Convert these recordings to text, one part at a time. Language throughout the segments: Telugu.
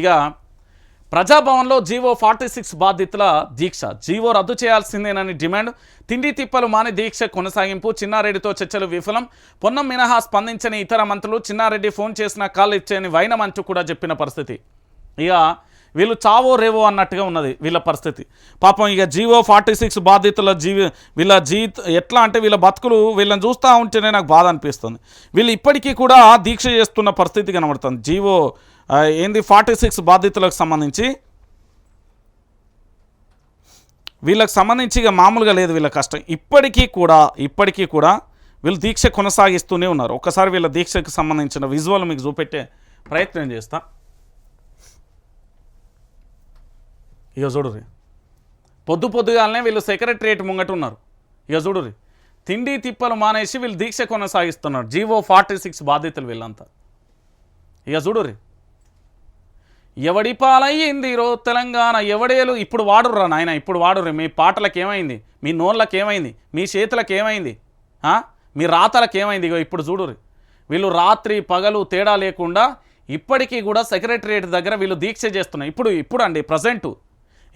ఇక ప్రజాభవన్లో జీవో ఫార్టీ సిక్స్ బాధితుల దీక్ష. జీవో రద్దు చేయాల్సిందేనని డిమాండ్. తిండి తిప్పలు మాని దీక్ష కొనసాగింపు. చిన్నారెడ్డితో చర్చలు విఫలం. పొన్నం మినహా స్పందించని ఇతర మంత్రులు చిన్నారెడ్డి ఫోన్ చేసిన కాల్ ఇచ్చేని వైనం అంటూ కూడా చెప్పిన పరిస్థితి. ఇక వీళ్ళు చావో రేవో అన్నట్టుగా ఉన్నది వీళ్ళ పరిస్థితి. పాపం ఇక జీవో ఫార్టీ సిక్స్ బాధితుల జీవి వీళ్ళ జీత్ ఎట్లా అంటే వీళ్ళ బతుకులు వీళ్ళని చూస్తూ ఉంటేనే నాకు బాధ అనిపిస్తుంది. వీళ్ళు ఇప్పటికీ కూడా దీక్ష చేస్తున్న పరిస్థితి కనబడుతుంది. జీవో ఏంది ఫార్టీ సిక్స్ బాధితులకు సంబంధించి? వీళ్ళకి సంబంధించి ఇక మామూలుగా లేదు వీళ్ళ కష్టం. ఇప్పటికీ కూడా ఇప్పటికీ కూడా వీళ్ళు దీక్ష కొనసాగిస్తూనే ఉన్నారు. ఒకసారి వీళ్ళ దీక్షకు సంబంధించిన విజువల్ మీకు చూపెట్టే ప్రయత్నం చేస్తాను ఇక చూడుర్రి. పొద్దు పొద్దుగాలనే వీళ్ళు సెక్రటరియట్ ముంగట ఉన్నారు. ఇక చూడుర్రి. తిండి తిప్పలు మానేసి వీళ్ళు దీక్ష కొనసాగిస్తున్నారు. జీవో ఫార్టీ సిక్స్ బాధితులు వీళ్ళంతా. ఇక చూడుర్రి. ఎవడి పాలయ్యింది రో తెలంగాణ? ఎవడేలు? ఇప్పుడు వాడుర్రా నాయన ఇప్పుడు వాడుర్రి. మీ పాటలకు ఏమైంది మీ నోళ్ళకి ఏమైంది మీ చేతులకు ఏమైంది మీ రాతలకు ఏమైంది ఇగో ఇప్పుడు చూడుర్రి. వీళ్ళు రాత్రి పగలు తేడా లేకుండా ఇప్పటికీ కూడా సెక్రటరియట్ దగ్గర వీళ్ళు దీక్ష చేస్తున్నారు. ఇప్పుడు ఇప్పుడు అండి ప్రజెంటు.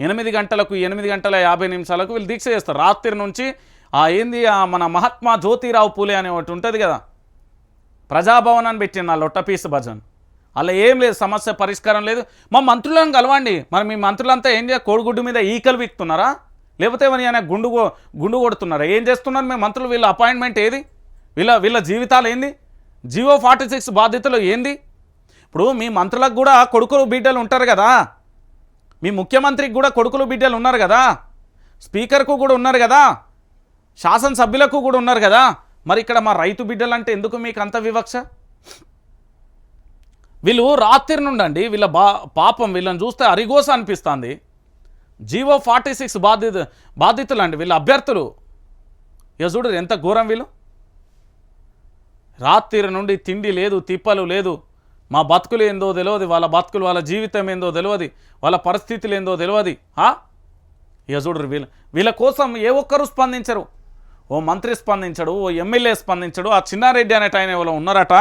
ఎనిమిది గంటలకు ఎనిమిది గంటల యాభై నిమిషాలకు వీళ్ళు దీక్ష చేస్తారు. రాత్రి నుంచి ఆ ఏంది ఆ మన మహాత్మా జ్యోతిరావు పూలే అనే ఒకటి ఉంటుంది కదా. ప్రజాభవన్ అని పెట్టింది ఆ లొట్టపీస్ భజన్. అలా ఏం లేదు సమస్య పరిష్కారం లేదు. మా మంత్రులను కలవండి. మరి మీ మంత్రులంతా ఏం చేయాలి కోడిగుడ్డు మీద ఈకలు వీక్తున్నారా? లేకపోతే మరి ఆయన గుండు గుండు కొడుతున్నారా? ఏం చేస్తున్నారు మేము మంత్రులు? వీళ్ళ అపాయింట్మెంట్ ఏది? వీళ్ళ వీళ్ళ జీవితాలు ఏంది? జియో ఫార్టీ సిక్స్ బాధ్యతలు ఏంది? ఇప్పుడు మీ మంత్రులకు కూడా కొడుకులు బిడ్డలు ఉంటారు కదా. మీ ముఖ్యమంత్రికి కూడా కొడుకులు బిడ్డలు ఉన్నారు కదా? స్పీకర్కు కూడా ఉన్నారు కదా? శాసనసభ్యులకు కూడా ఉన్నారు కదా? మరి ఇక్కడ మా రైతు బిడ్డలు అంటే ఎందుకు మీకు అంత వివక్ష? వీళ్ళు రాత్రి నుండండి వీళ్ళ బా పాపం వీళ్ళని చూస్తే అరిగోస అనిపిస్తుంది. జీవో ఫార్టీ సిక్స్ బాధిత బాధితులు అండి వీళ్ళ అభ్యర్థులు. యజుడు ఎంత ఘోరం వీళ్ళు. రాత్రి నుండి తిండి లేదు తిప్పలు లేదు. మా బతుకులు ఏందో తెలియదు వాళ్ళ బతుకులు వాళ్ళ జీవితం ఏందో తెలియదు వాళ్ళ పరిస్థితులు ఏందో తెలియదు ఆ? ఇక చూడరు వీళ్ళ వీళ్ళ కోసం ఏ ఒక్కరు స్పందించరు. ఓ మంత్రి స్పందించడు ఓ ఎమ్మెల్యే స్పందించడు ఆ చిన్నారెడ్డి అనేట ఆయన ఎవరో ఉన్నారట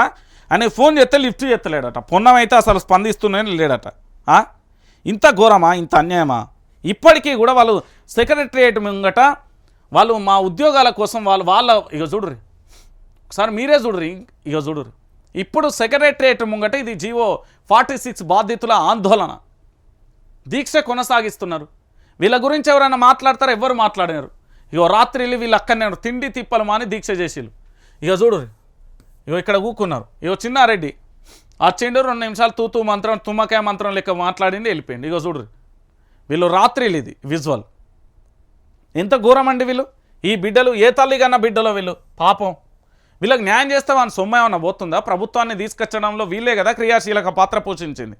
అని ఫోన్ చేస్తే లిఫ్ట్ చేస్తలేడట. పొన్నం అయితే అసలు స్పందిస్తూనే లేడట ఇంత ఘోరమా ఇంత అన్యాయమా? ఇప్పటికీ కూడా వాళ్ళు సెక్రటరియేట్ ముంగట వాళ్ళు మా ఉద్యోగాల కోసం వాళ్ళు వాళ్ళ ఇక చూడరు ఒకసారి మీరే చూడరు ఇక చూడరు ఇప్పుడు సెక్రటరేట్ ముంగట ఇది జీవో ఫార్టీ సిక్స్ బాధితుల ఆందోళన. దీక్ష కొనసాగిస్తున్నారు. వీళ్ళ గురించి ఎవరైనా మాట్లాడతారా? ఎవ్వరు మాట్లాడినారు ఇగో రాత్రిలు వీళ్ళు అక్కడనే ఉన్నారు. తిండి తిప్పలు మాని దీక్ష చేసిళ్ళు. ఇక చూడు ఇగో ఇక్కడ కూకున్నారు ఇగో చిన్నారెడ్డి. వచ్చిండు రెండు నిమిషాలు తూతూ మంత్రం తుమ్మకాయ మంత్రం లెక్క మాట్లాడింది వెళ్ళిపోయింది ఇగో చూడు వీళ్ళు రాత్రిలు ఇది విజువల్. ఎంత ఘోరం అండి వీళ్ళు? ఈ బిడ్డలు ఏ తల్లి కన్నా బిడ్డలో వీళ్ళు? పాపం. వీళ్ళకి న్యాయం చేస్తే వాళ్ళ సొమ్మ ఏమన్నా పోతుందా? ప్రభుత్వాన్ని తీసుకొచ్చడంలో వీళ్ళే కదా క్రియాశీలక పాత్ర పోషించింది.